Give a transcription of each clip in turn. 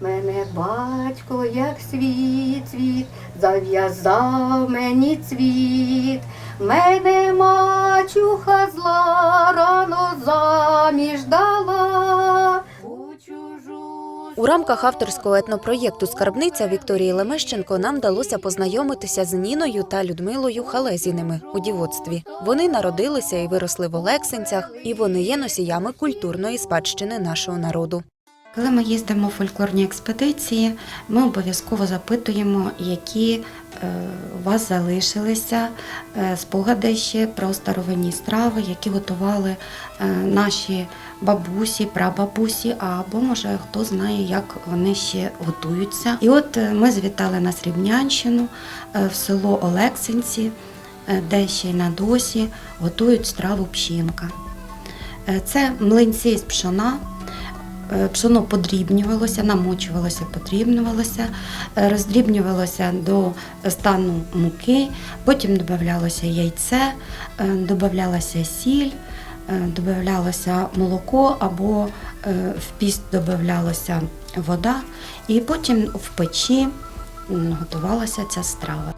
Мене батько, як світ, світ, зав'язав мені цвіт. Мене мачуха зла рано заміж дала. У рамках авторського етнопроєкту Скарбниця Вікторії Лемещенко нам вдалося познайомитися з Ніною та Людмилою Халезіними у дівоцтві. Вони народилися і виросли в Олексинцях, і вони є носіями культурної спадщини нашого народу. Коли ми їздимо в фольклорні експедиції, ми обов'язково запитуємо, які е, у вас залишилися е, спогади ще про старовинні страви, які готували е, наші бабусі, прабабусі, або може хто знає, як вони ще готуються. І от ми завітали на Срібнянщину в село Олексинці, де ще й на досі готують страву пшінка. Це млинці з пшона. Е, Пшоно подрібнювалося, намочувалося, подрібнювалося, е, роздрібнювалося до стану муки, потім додавалося яйце, е, додавалася сіль, додавалося молоко або в піст додавалася вода, і потім в печі готувалася ця страва.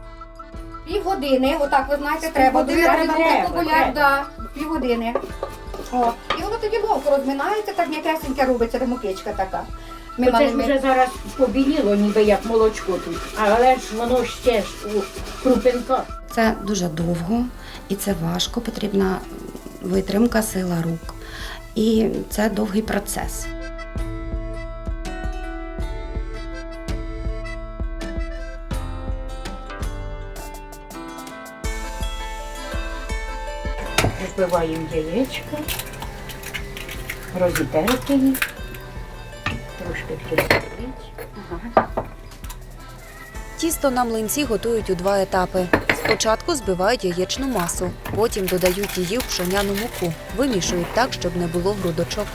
Півгодини, отак ви знаєте, треба. Півгодини Треба, треба, популяр, треба. да, півгодини. О, і воно тоді вовку розминається, так м'якесеньке робиться, мукичка така. Ми Оце мали ж ми- вже зараз побіліло, ніби як молочко тут. Але ж воно ще ж у крупинках. Це дуже довго і це важко, потрібна витримка, сила рук. І це довгий процес. Збиваємо яєчка, розітерти їх, трошки присипіть. Тісто на млинці готують у два етапи. Спочатку збивають яєчну масу, потім додають її в пшоняну муку, вимішують так, щоб не було грудочок.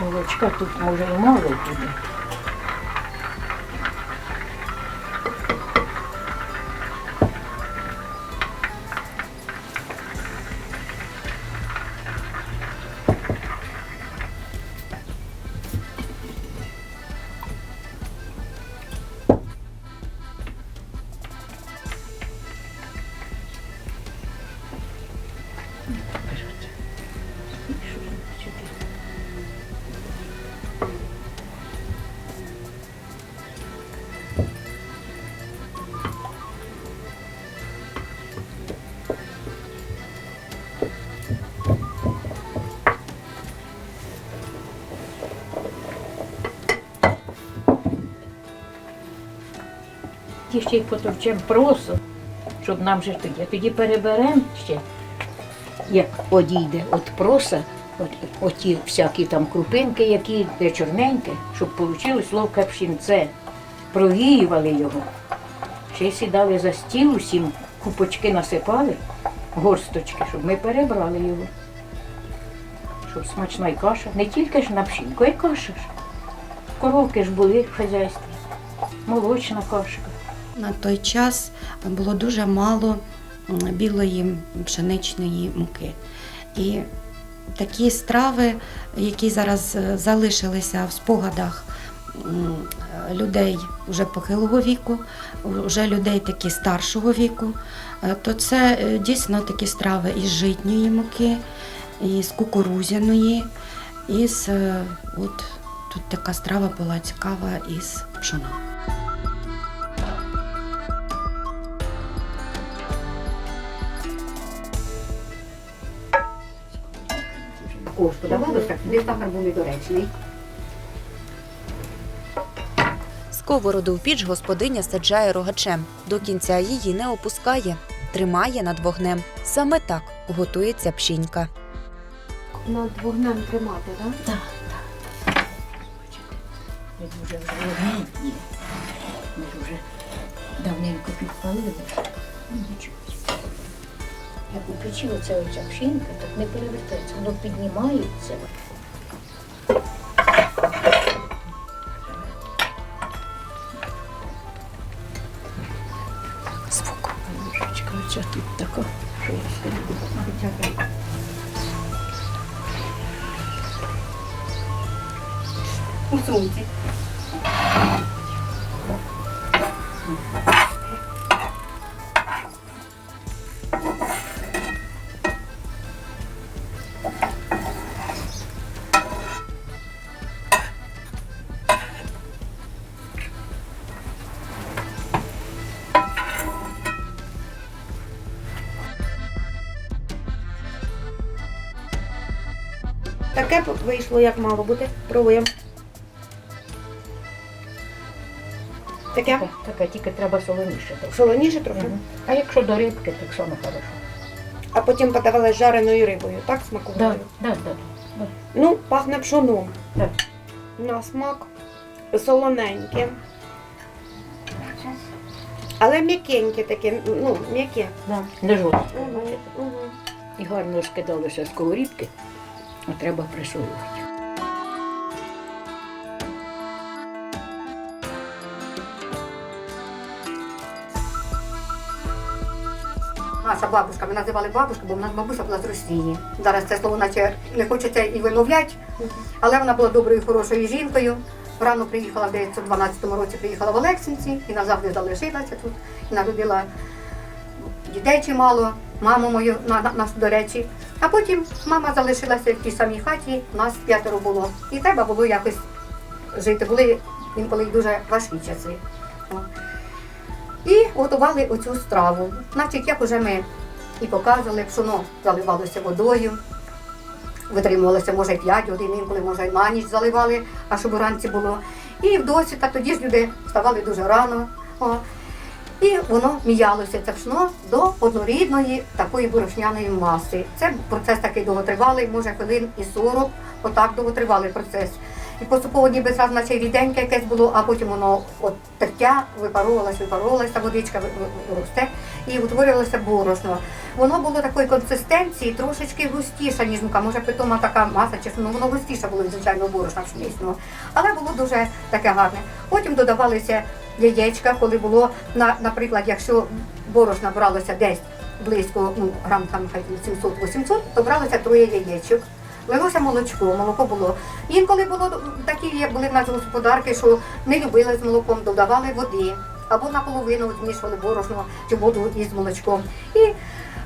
Молочка тут може і мало буде. Ті ще й потовчемо просо, щоб нам же тоді. Тоді переберемо ще, як одійде от проса, от, оті всякі там крупинки, які де чорненьке, щоб вийшло ловке пшінце. Провіювали його. Ще сідали за стіл, усім купочки насипали, горсточки, щоб ми перебрали його. Щоб смачна й каша. Не тільки ж на пшінку, а й каша ж. Коровки ж були в хазяйстві. Молочна кашка. На той час було дуже мало білої пшеничної муки. І такі страви, які зараз е, залишилися в спогадах людей вже похилого віку, вже людей такі старшого віку, е, то це е, дійсно такі страви із житньої муки, із кукурузяної, із е, от тут така страва була цікава із пшона. Ось, подавалося, де сахар був недоречний. Сковороду в піч господиня саджає рогачем. До кінця її не опускає, тримає над вогнем. Саме так готується пшінька. Над вогнем тримати, так? Ми дуже вже є. Ми ж вже давненько підпалили. Нічого. Як у печі оця оця пшінка, так не перевертається, воно піднімається. Звук. Ложечка оця тут така. У сумці. Таке вийшло, як мало бути. Пробуємо. Таке Таке, тільки треба солоніше. трохи. солоніше трохи. Мгм. А якщо до рибки, так само хорошо. А потім подавали з жареною рибою, так смакували? Да, да, да. Ну, пахне пшоном. Так. На смак солоненьке. Але м'якеньке таке, ну, м'яке. Да. Не жодне. Угу, угу. І гарно скидалося сковорідки, а треба присолювати. Наша бабушка, ми називали бабушку, бо в нас бабуся була з Росії. Зараз це слово наче не хочеться і вимовляти, але вона була доброю, хорошою жінкою. Рано приїхала в 1912 році, приїхала в Олексинці і назавжди залишилася тут. І народила дітей чимало, маму мою, на, на, нас, до речі. А потім мама залишилася в тій самій хаті, нас п'ятеро було. І треба було якось жити. Були інколи дуже важкі часи. І готували оцю страву. Значить, як уже ми і показували, пшоно заливалося водою, витримувалося, може, 5 годин, інколи, може, на ніч заливали, а щоб вранці було. І в досвіта тоді ж люди вставали дуже рано. О. І воно міялося це пшно до однорідної такої борошняної маси. Це процес такий довготривалий, може хвилин і 40, отак довготривалий процес. І поступово ніби зразу наче ріденьке якесь було, а потім воно от тертя випаровувалася, випаровувалася, водичка росте і утворювалося борошно. Воно було такої консистенції, трошечки густіша, ніж мука. Може, питома така маса, чи ну воно густіше було від звичайного борошна пшеничного. Але було дуже таке гарне. Потім додавалися яєчка, коли було, на, наприклад, якщо борошна бралося десь близько ну, грам там хай 700-800, то бралося троє яєчок. Лилося молочко, молоко було. Інколи було такі, як були в нас господарки, що не любили з молоком, додавали води. Або наполовину змішували борошно чи воду із молочком. І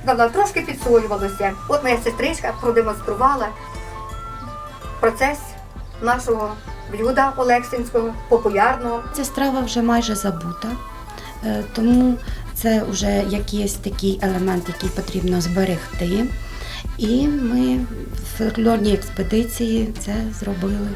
давно трошки підсолювалося. От моя сестричка продемонструвала процес нашого блюда Олексинського, популярного. Ця страва вже майже забута, е, тому це вже якийсь такий елемент, який потрібно зберегти. І ми в фольклорній експедиції це зробили.